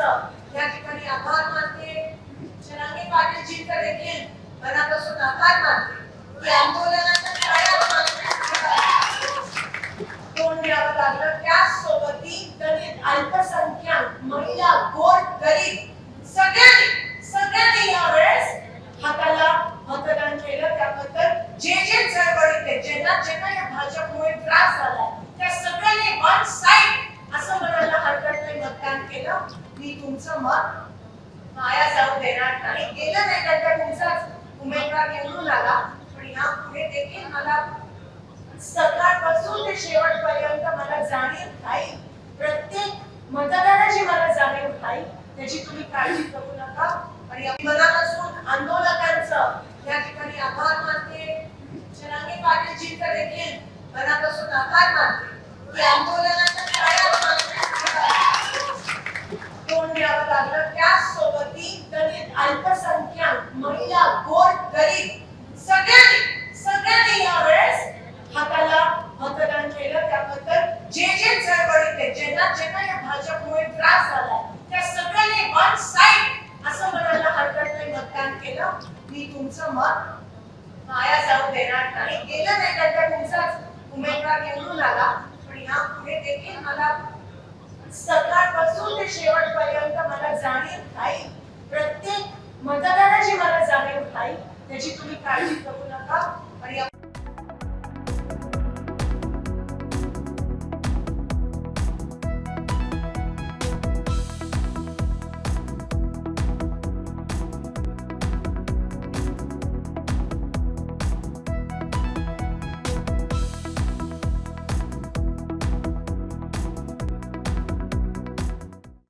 या ठिकाणी आभार मानते. जनांगी पाटीलजींचा देखील मनापासून आभार मानते. की आंदोलनाच्या काळात तोंड द्यावं लागलं? दलित अल्पसंख्याक महिला गोर गरीब माया जाऊ देणार नाही. गेलं नाही तर तुमचाच उमेदवार निवडून आला. पण यापुढे देखील मला सकाळपासून ते शेवटपर्यंत मला जाणीव राहील प्रत्येक मतदाराची मला जाणीव राहील त्याची तुम्ही काळजी करू नका. आणि मनापासून आंदोलकांचं या ठिकाणी आभार मानते. जनांगी पाटीलजींचं देखील मनापासून आभार मानते. की आंदोलन ना मी तुमचं मत माया जाऊ देणार नाही. गेलं नाही तर तुमचाच उमेदवार निवडून आला. पण ह्या पुढे देखील मला सकाळपासून ते शेवटपर्यंत मला जाणीव नाही. प्रत्येक मतदाराची मला जाणीव नाही. त्याची तुम्ही काळजी करू नका.